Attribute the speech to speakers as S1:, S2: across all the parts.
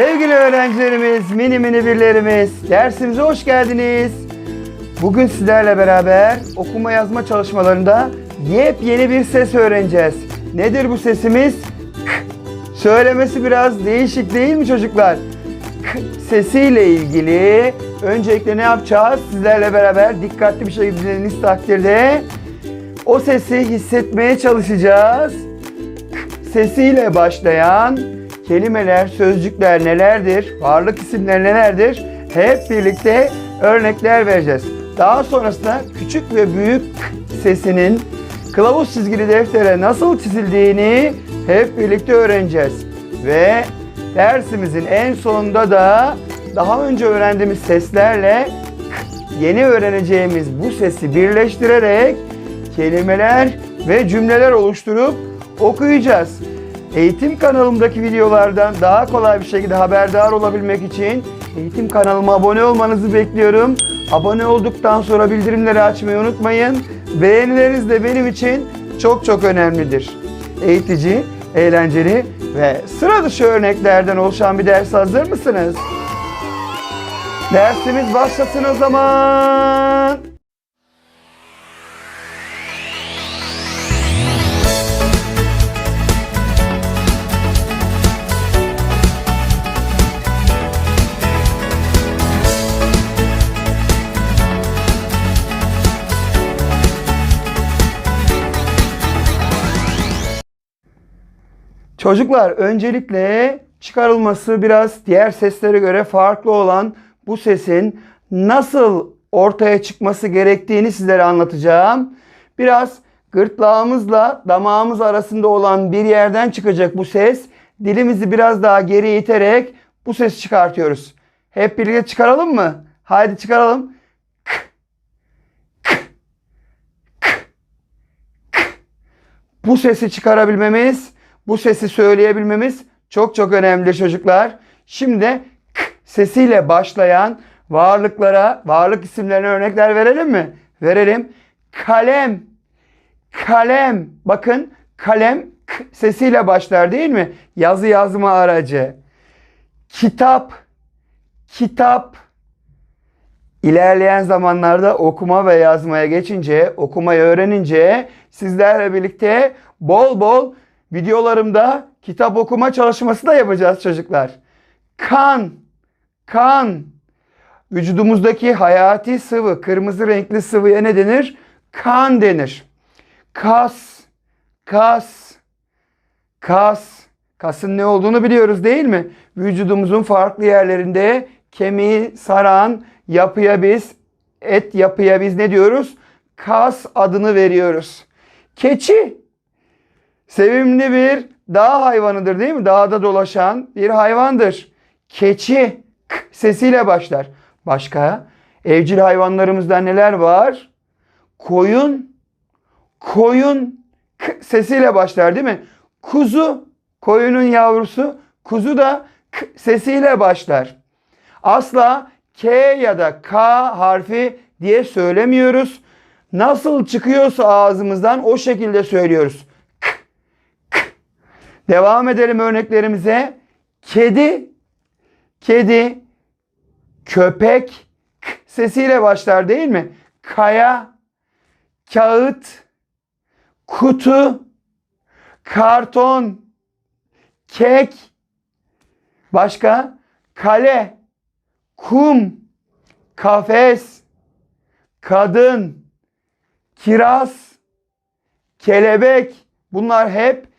S1: Sevgili öğrencilerimiz, mini mini birlerimiz, dersimize hoş geldiniz. Bugün sizlerle beraber okuma yazma çalışmalarında yepyeni bir ses öğreneceğiz. Nedir bu sesimiz? K. Söylemesi biraz değişik değil mi çocuklar? K sesiyle ilgili öncelikle ne yapacağız? Sizlerle beraber dikkatli bir şekilde dinlediğiniz takdirde o sesi hissetmeye çalışacağız sesiyle başlayan kelimeler, sözcükler nelerdir? Varlık isimleri nelerdir? Hep birlikte örnekler vereceğiz. Daha sonrasında küçük ve büyük sesinin kılavuz çizgili deftere nasıl çizildiğini hep birlikte öğreneceğiz. Ve dersimizin en sonunda da daha önce öğrendiğimiz seslerle yeni öğreneceğimiz bu sesi birleştirerek kelimeler ve cümleler oluşturup okuyacağız. Eğitim kanalımdaki videolardan daha kolay bir şekilde haberdar olabilmek için eğitim kanalıma abone olmanızı bekliyorum. Abone olduktan sonra bildirimleri açmayı unutmayın. Beğenileriniz de benim için çok çok önemlidir. Eğitici, eğlenceli ve sıra dışı örneklerden oluşan bir ders hazır mısınız? Dersimiz başlasın o zaman. Çocuklar öncelikle çıkarılması biraz diğer seslere göre farklı olan bu sesin nasıl ortaya çıkması gerektiğini sizlere anlatacağım. Biraz gırtlağımızla damağımız arasında olan bir yerden çıkacak bu ses. Dilimizi biraz daha geri iterek bu sesi çıkartıyoruz. Hep birlikte çıkaralım mı? Haydi çıkaralım. K, k, k, k. Bu sesi çıkarabilmemiz bu sesi söyleyebilmemiz çok çok önemli çocuklar. Şimdi k sesiyle başlayan varlıklara, varlık isimlerine örnekler verelim mi? Verelim. Kalem, kalem. Bakın kalem k sesiyle başlar değil mi? Yazı yazma aracı. Kitap, kitap. İlerleyen zamanlarda okuma ve yazmaya geçince, okumayı öğrenince sizlerle birlikte bol bol videolarımda kitap okuma çalışması da yapacağız çocuklar. Kan, kan. Vücudumuzdaki hayati sıvı, kırmızı renkli sıvıya ne denir? Kan denir. Kas, kas, kas. Kasın ne olduğunu biliyoruz değil mi? Vücudumuzun farklı yerlerinde kemiği saran yapıya biz, et yapıya biz ne diyoruz? Kas adını veriyoruz. Keçi, Sevimli bir dağ hayvanıdır değil mi? Dağda dolaşan bir hayvandır. Keçi k sesiyle başlar. Başka evcil hayvanlarımızda neler var? Koyun koyun k sesiyle başlar değil mi? Kuzu koyunun yavrusu kuzu da k sesiyle başlar. Asla K ya da K harfi diye söylemiyoruz. Nasıl çıkıyorsa ağzımızdan o şekilde söylüyoruz. Devam edelim örneklerimize. Kedi, kedi, köpek k sesiyle başlar değil mi? Kaya, kağıt, kutu, karton, kek, başka kale, kum, kafes, kadın, kiraz, kelebek bunlar hep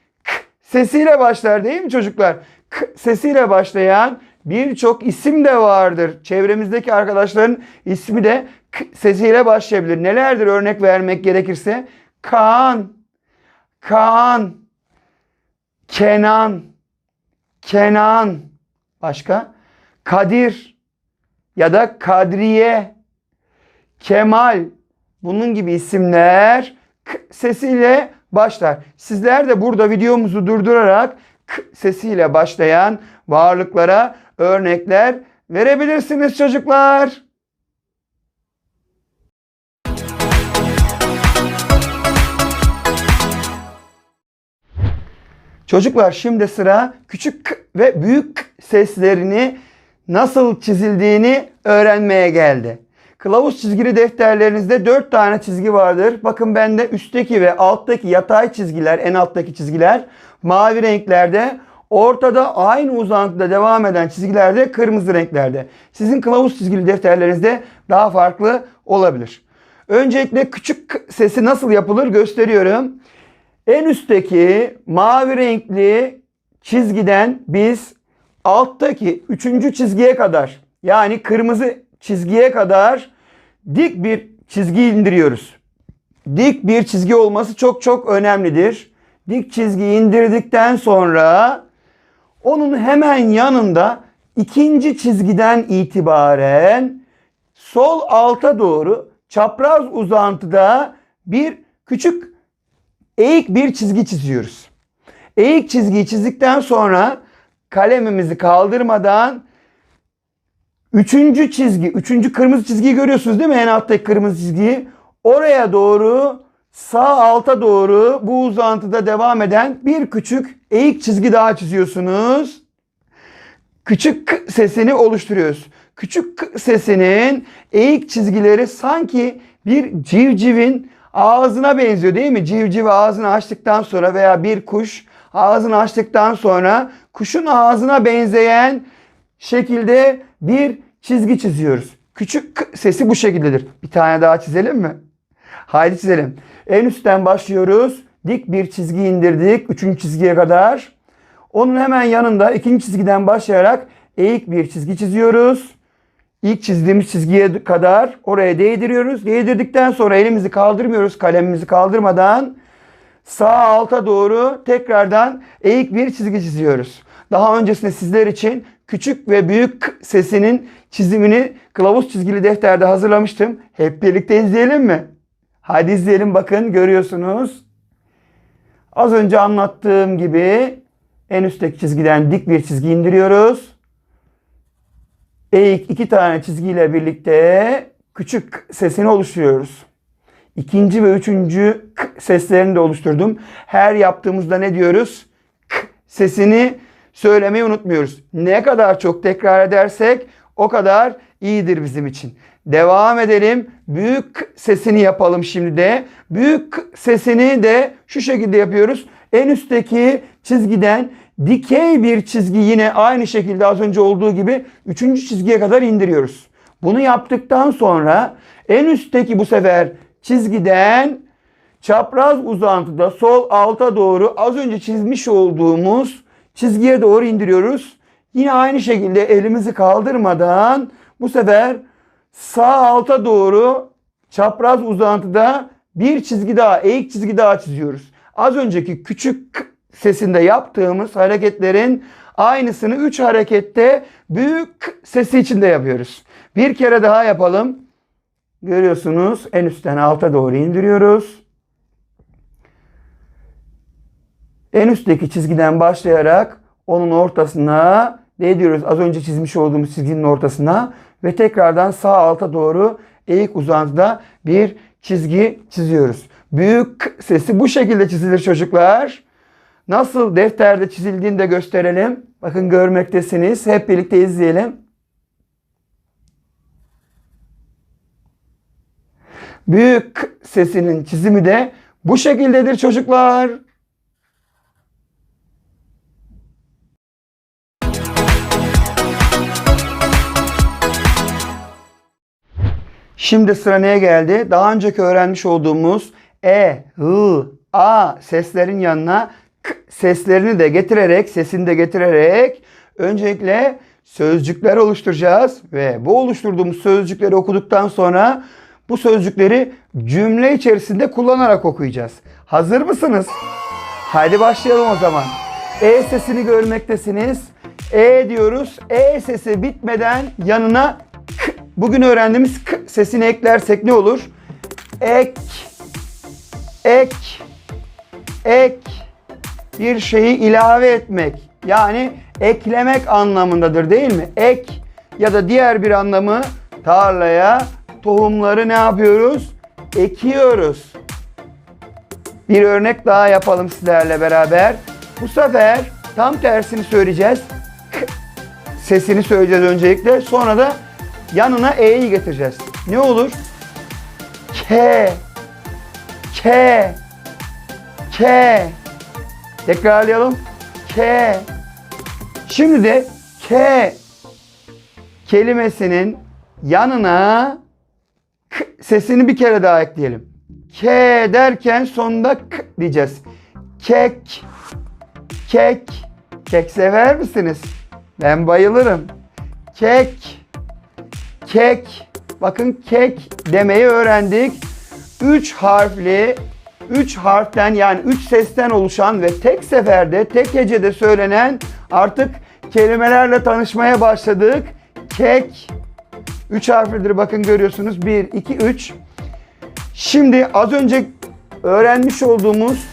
S1: sesiyle başlar değil mi çocuklar? K sesiyle başlayan birçok isim de vardır. Çevremizdeki arkadaşların ismi de k sesiyle başlayabilir. Nelerdir örnek vermek gerekirse? Kaan, Kaan, Kenan, Kenan, başka? Kadir ya da Kadriye, Kemal bunun gibi isimler k sesiyle başlar. Sizler de burada videomuzu durdurarak k sesiyle başlayan varlıklara örnekler verebilirsiniz çocuklar. Çocuklar şimdi sıra küçük k ve büyük k seslerini nasıl çizildiğini öğrenmeye geldi. Kılavuz çizgili defterlerinizde 4 tane çizgi vardır. Bakın bende üstteki ve alttaki yatay çizgiler, en alttaki çizgiler mavi renklerde. Ortada aynı uzantıda devam eden çizgilerde kırmızı renklerde. Sizin kılavuz çizgili defterlerinizde daha farklı olabilir. Öncelikle küçük sesi nasıl yapılır gösteriyorum. En üstteki mavi renkli çizgiden biz alttaki üçüncü çizgiye kadar yani kırmızı çizgiye kadar dik bir çizgi indiriyoruz. Dik bir çizgi olması çok çok önemlidir. Dik çizgiyi indirdikten sonra onun hemen yanında ikinci çizgiden itibaren sol alta doğru çapraz uzantıda bir küçük eğik bir çizgi çiziyoruz. Eğik çizgiyi çizdikten sonra kalemimizi kaldırmadan üçüncü çizgi, üçüncü kırmızı çizgiyi görüyorsunuz değil mi? En alttaki kırmızı çizgiyi. Oraya doğru sağ alta doğru bu uzantıda devam eden bir küçük eğik çizgi daha çiziyorsunuz. Küçük k sesini oluşturuyoruz. Küçük k sesinin eğik çizgileri sanki bir civcivin ağzına benziyor değil mi? Civciv ağzını açtıktan sonra veya bir kuş ağzını açtıktan sonra kuşun ağzına benzeyen şekilde bir çizgi çiziyoruz. Küçük k sesi bu şekildedir. Bir tane daha çizelim mi? Haydi çizelim. En üstten başlıyoruz. Dik bir çizgi indirdik. Üçüncü çizgiye kadar. Onun hemen yanında ikinci çizgiden başlayarak eğik bir çizgi çiziyoruz. İlk çizdiğimiz çizgiye kadar oraya değdiriyoruz. Değdirdikten sonra elimizi kaldırmıyoruz kalemimizi kaldırmadan. Sağ alta doğru tekrardan eğik bir çizgi çiziyoruz. Daha öncesinde sizler için küçük ve büyük sesinin çizimini kılavuz çizgili defterde hazırlamıştım. Hep birlikte izleyelim mi? Hadi izleyelim bakın görüyorsunuz. Az önce anlattığım gibi en üstteki çizgiden dik bir çizgi indiriyoruz. Eğik iki tane çizgiyle birlikte küçük sesini oluşturuyoruz. İkinci ve üçüncü k seslerini de oluşturdum. Her yaptığımızda ne diyoruz? K sesini söylemeyi unutmuyoruz. Ne kadar çok tekrar edersek o kadar iyidir bizim için. Devam edelim. Büyük sesini yapalım şimdi de. Büyük sesini de şu şekilde yapıyoruz. En üstteki çizgiden dikey bir çizgi yine aynı şekilde az önce olduğu gibi üçüncü çizgiye kadar indiriyoruz. Bunu yaptıktan sonra en üstteki bu sefer çizgiden çapraz uzantıda sol alta doğru az önce çizmiş olduğumuz çizgiye doğru indiriyoruz. Yine aynı şekilde elimizi kaldırmadan bu sefer sağ alta doğru çapraz uzantıda bir çizgi daha, eğik çizgi daha çiziyoruz. Az önceki küçük sesinde yaptığımız hareketlerin aynısını 3 harekette büyük sesi içinde yapıyoruz. Bir kere daha yapalım. Görüyorsunuz en üstten alta doğru indiriyoruz. En üstteki çizgiden başlayarak onun ortasına değdiriyoruz. Az önce çizmiş olduğumuz çizginin ortasına ve tekrardan sağ alta doğru eğik uzantıda bir çizgi çiziyoruz. Büyük sesi bu şekilde çizilir çocuklar. Nasıl defterde çizildiğini de gösterelim. Bakın görmektesiniz. Hep birlikte izleyelim. Büyük sesinin çizimi de bu şekildedir çocuklar. Şimdi sıra neye geldi? Daha önceki öğrenmiş olduğumuz E, H, A seslerin yanına K seslerini de getirerek, sesini de getirerek öncelikle sözcükler oluşturacağız. Ve bu oluşturduğumuz sözcükleri okuduktan sonra bu sözcükleri cümle içerisinde kullanarak okuyacağız. Hazır mısınız? Haydi başlayalım o zaman. E sesini görmektesiniz. E diyoruz. E sesi bitmeden yanına. Bugün öğrendiğimiz K sesini eklersek ne olur? Ek, ek, ek. Bir şeyi ilave etmek. Yani eklemek anlamındadır değil mi? Ek ya da diğer bir anlamı tarlaya tohumları ne yapıyoruz? Ekiyoruz. Bir örnek daha yapalım sizlerle beraber. Bu sefer tam tersini söyleyeceğiz. K sesini söyleyeceğiz öncelikle. Sonra da yanına E'yi getireceğiz. Ne olur? K K K Tekrarlayalım. K Şimdi de K kelimesinin yanına k sesini bir kere daha ekleyelim. K derken sonunda k diyeceğiz. Kek, kek, kek sever misiniz? Ben bayılırım. Kek, kek. Bakın kek demeyi öğrendik. Üç harfli, üç harften yani üç sesten oluşan ve tek seferde, tek hecede söylenen artık kelimelerle tanışmaya başladık. Kek, üç harflidir bakın görüyorsunuz. Bir, iki, üç. Şimdi az önce öğrenmiş olduğumuz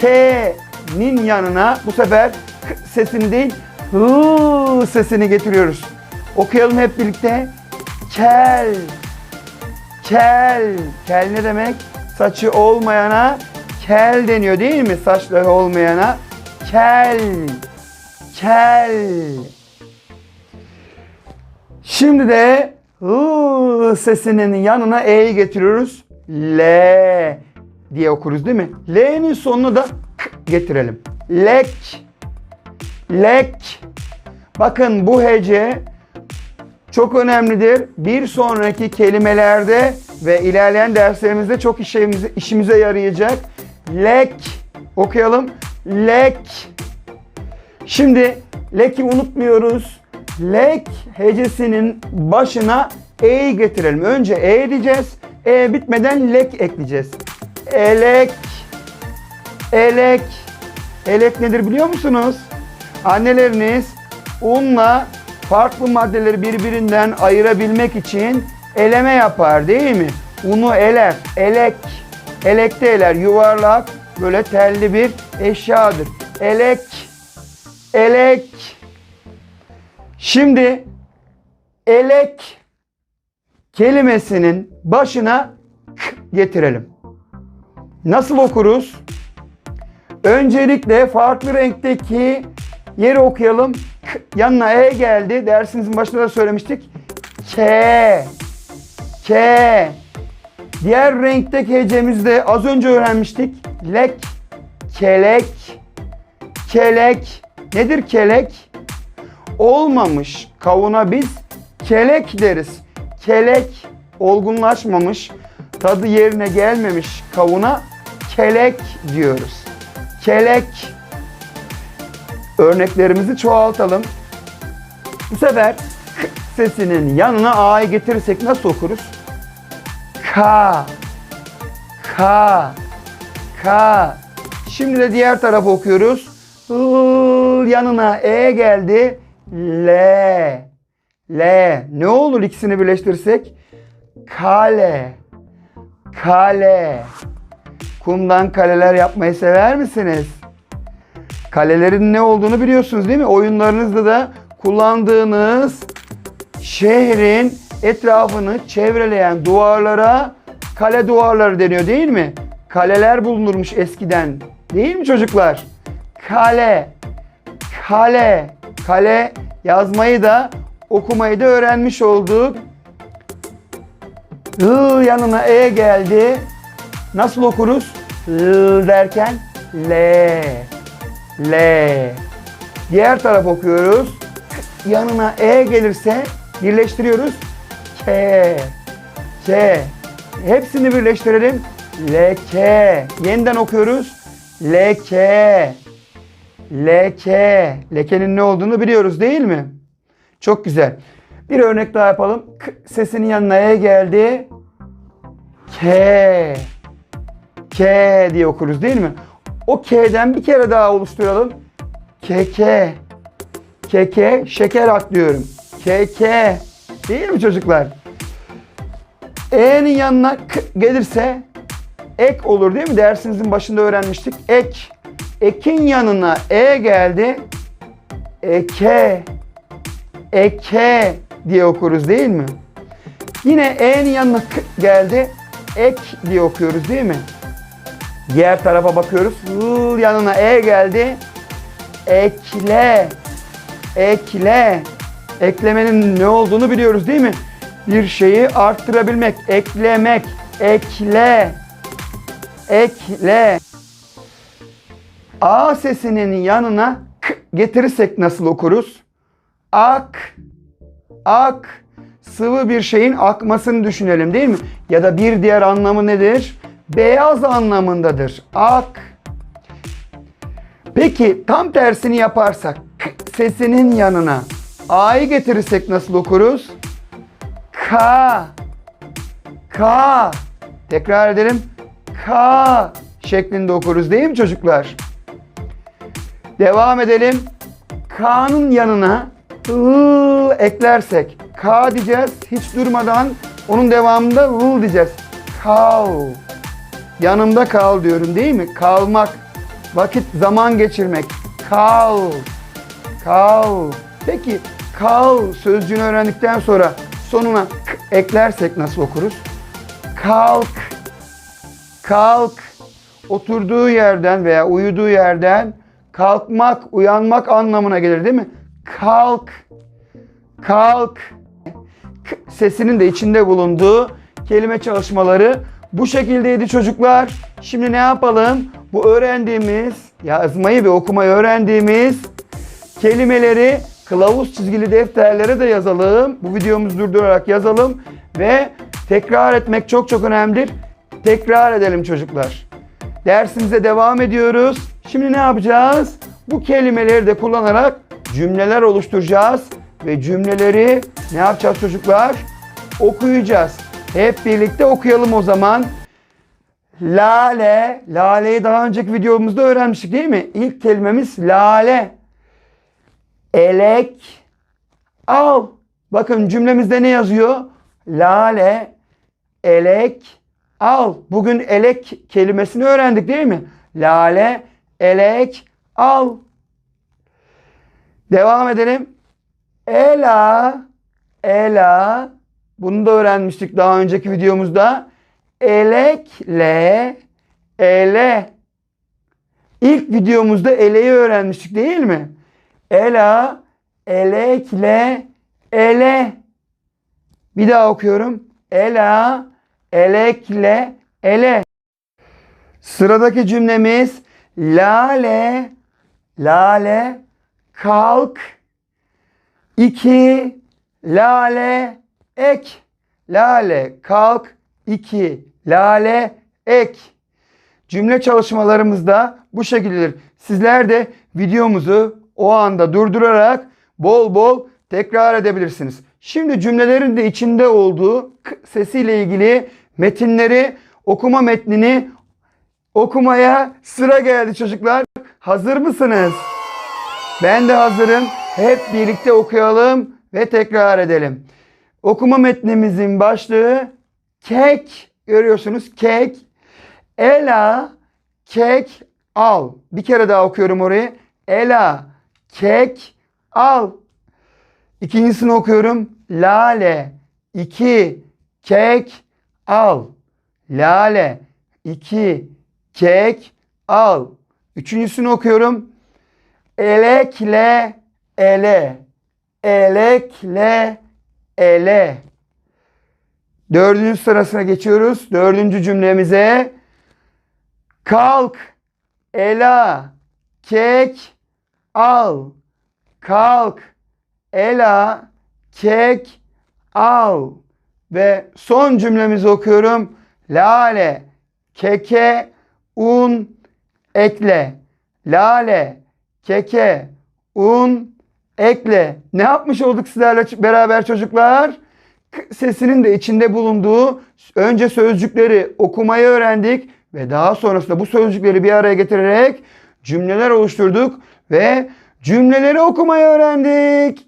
S1: K'nin yanına bu sefer K sesini değil Hı sesini getiriyoruz. Okuyalım hep birlikte. Kel. Kel. Kel ne demek? Saçı olmayana kel deniyor değil mi? Saçları olmayana. Kel. Kel. Şimdi de Hı sesinin yanına E'yi getiriyoruz. L diye okuruz değil mi? L'nin sonunu da K getirelim. Lek. Lek. Bakın bu hece çok önemlidir. Bir sonraki kelimelerde ve ilerleyen derslerimizde çok işimize, işimize yarayacak. Lek. Okuyalım. Lek. Şimdi leki unutmuyoruz. Lek hecesinin başına e'yi getirelim. Önce e diyeceğiz. E bitmeden lek ekleyeceğiz. Elek. Elek. Elek nedir biliyor musunuz? Anneleriniz unla farklı maddeleri birbirinden ayırabilmek için eleme yapar değil mi? Unu eler. Elek. Elekte eler. Yuvarlak böyle telli bir eşyadır. Elek. Elek. Şimdi elek kelimesinin başına k getirelim. Nasıl okuruz? Öncelikle farklı renkteki yeri okuyalım. K, yanına E geldi. Dersimizin başında da söylemiştik. K. K. Diğer renkteki hecemizde az önce öğrenmiştik. Lek. Kelek. Kelek. Nedir kelek? Olmamış kavuna biz kelek deriz. Kelek olgunlaşmamış, tadı yerine gelmemiş kavuna kelek diyoruz. Kelek. Örneklerimizi çoğaltalım. Bu sefer k sesinin yanına a'yı getirirsek nasıl okuruz? Ka. Ka. Ka. Şimdi de diğer tarafı okuyoruz. Iı, yanına e geldi. L. L. Ne olur ikisini birleştirsek? Kale. Kale. Kumdan kaleler yapmayı sever misiniz? Kalelerin ne olduğunu biliyorsunuz değil mi? Oyunlarınızda da kullandığınız şehrin etrafını çevreleyen duvarlara kale duvarları deniyor değil mi? Kaleler bulunurmuş eskiden. Değil mi çocuklar? Kale. Kale. Kale yazmayı da okumayı da öğrenmiş olduk. L yanına E geldi. Nasıl okuruz? L derken L. L. Diğer taraf okuyoruz. Yanına E gelirse birleştiriyoruz. K. K. Hepsini birleştirelim. L K. Yeniden okuyoruz. L K. Leke. Lekenin ne olduğunu biliyoruz değil mi? Çok güzel. Bir örnek daha yapalım. K sesinin yanına E geldi. K. K diye okuruz değil mi? O K'den bir kere daha oluşturalım. Keke. Keke. Şeker atlıyorum. Keke. Değil mi çocuklar? E'nin yanına K gelirse ek olur değil mi? Dersimizin başında öğrenmiştik. Ek. Ekin yanına E geldi. Eke. Eke diye okuruz değil mi? Yine E'nin yanına K geldi. Ek diye okuyoruz değil mi? Diğer tarafa bakıyoruz. L yanına E geldi. Ekle. Ekle. Eklemenin ne olduğunu biliyoruz değil mi? Bir şeyi arttırabilmek, eklemek, ekle. Ekle. A sesinin yanına k getirirsek nasıl okuruz? Ak. Ak. Sıvı bir şeyin akmasını düşünelim değil mi? Ya da bir diğer anlamı nedir? Beyaz anlamındadır. Ak. Peki tam tersini yaparsak k sesinin yanına a'yı getirirsek nasıl okuruz? Ka. Ka. Tekrar edelim. Ka şeklinde okuruz değil mi çocuklar? Devam edelim. K'nın yanına ı eklersek K diyeceğiz. Hiç durmadan onun devamında ı diyeceğiz. Kal. Yanımda kal diyorum değil mi? Kalmak. Vakit, zaman geçirmek. Kal. Kal. Peki kal sözcüğünü öğrendikten sonra sonuna k eklersek nasıl okuruz? Kalk. Kalk. Oturduğu yerden veya uyuduğu yerden kalkmak, uyanmak anlamına gelir değil mi? Kalk. Kalk. K sesinin de içinde bulunduğu kelime çalışmaları bu şekildeydi çocuklar. Şimdi ne yapalım? Bu öğrendiğimiz, yazmayı ve okumayı öğrendiğimiz kelimeleri kılavuz çizgili defterlere de yazalım. Bu videomuzu durdurarak yazalım ve tekrar etmek çok çok önemlidir. Tekrar edelim çocuklar. Dersimize devam ediyoruz. Şimdi ne yapacağız? Bu kelimeleri de kullanarak cümleler oluşturacağız ve cümleleri ne yapacağız çocuklar? Okuyacağız. Hep birlikte okuyalım o zaman. Lale, laleyi daha önceki videomuzda öğrenmiştik değil mi? İlk kelimemiz lale. Elek, al. Bakın cümlemizde ne yazıyor? Lale, elek, al. Bugün elek kelimesini öğrendik değil mi? Lale, elek, al. Devam edelim. Ela, ela. Bunu da öğrenmiştik daha önceki videomuzda. Elekle, ele. İlk videomuzda eleyi öğrenmiştik değil mi? Ela, elekle, ele. Bir daha okuyorum. Ela, elekle, ele. Sıradaki cümlemiz lale, lale, kalk. İki, lale, ek. Lale, kalk. İki, lale, ek. Cümle çalışmalarımızda bu şekildedir. Sizler de videomuzu o anda durdurarak bol bol tekrar edebilirsiniz. Şimdi cümlelerin de içinde olduğu sesiyle ilgili metinleri, okuma metnini okumaya sıra geldi çocuklar. Hazır mısınız? Ben de hazırım. Hep birlikte okuyalım ve tekrar edelim. Okuma metnimizin başlığı kek. Görüyorsunuz kek. Ela kek al. Bir kere daha okuyorum orayı. Ela kek al. İkincisini okuyorum. Lale iki kek al. Lale iki kek al. Üçüncüsünü okuyorum. Elekle ele. Elekle ele. Dördüncü sırasına geçiyoruz. Dördüncü cümlemize. Kalk. Ela. Kek. Al. Kalk. Ela. Kek. Al. Ve son cümlemizi okuyorum. Lale. Keke. Un. Ekle. Lale. Keke. Un. Ekle. Ne yapmış olduk sizlerle beraber çocuklar? Sesinin de içinde bulunduğu önce sözcükleri okumayı öğrendik ve daha sonrasında bu sözcükleri bir araya getirerek cümleler oluşturduk ve cümleleri okumayı öğrendik.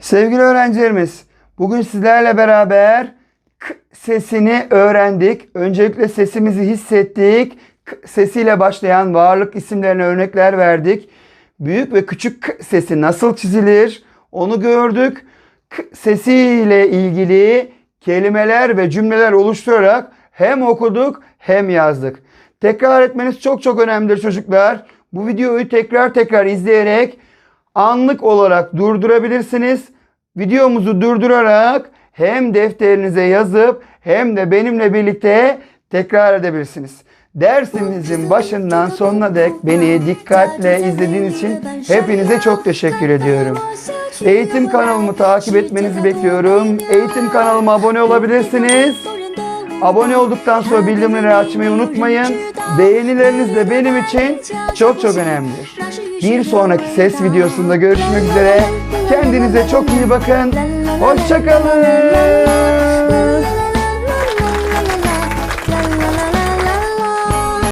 S1: Sevgili öğrencilerimiz, bugün sizlerle beraber sesini öğrendik. Öncelikle sesimizi hissettik. K sesiyle başlayan varlık isimlerine örnekler verdik. Büyük ve küçük k sesi nasıl çizilir onu gördük. K sesiyle ilgili kelimeler ve cümleler oluşturarak hem okuduk hem yazdık. Tekrar etmeniz çok çok önemlidir çocuklar. Bu videoyu tekrar tekrar izleyerek anlık olarak durdurabilirsiniz. Videomuzu durdurarak hem defterinize yazıp hem de benimle birlikte tekrar edebilirsiniz. Dersimizin başından sonuna dek beni dikkatle izlediğiniz için hepinize çok teşekkür ediyorum. Eğitim kanalımı takip etmenizi bekliyorum. Eğitim kanalıma abone olabilirsiniz. Abone olduktan sonra bildirimleri açmayı unutmayın. Beğenileriniz de benim için çok çok önemlidir. Bir sonraki ses videosunda görüşmek üzere. Kendinize çok iyi bakın. Hoşçakalın.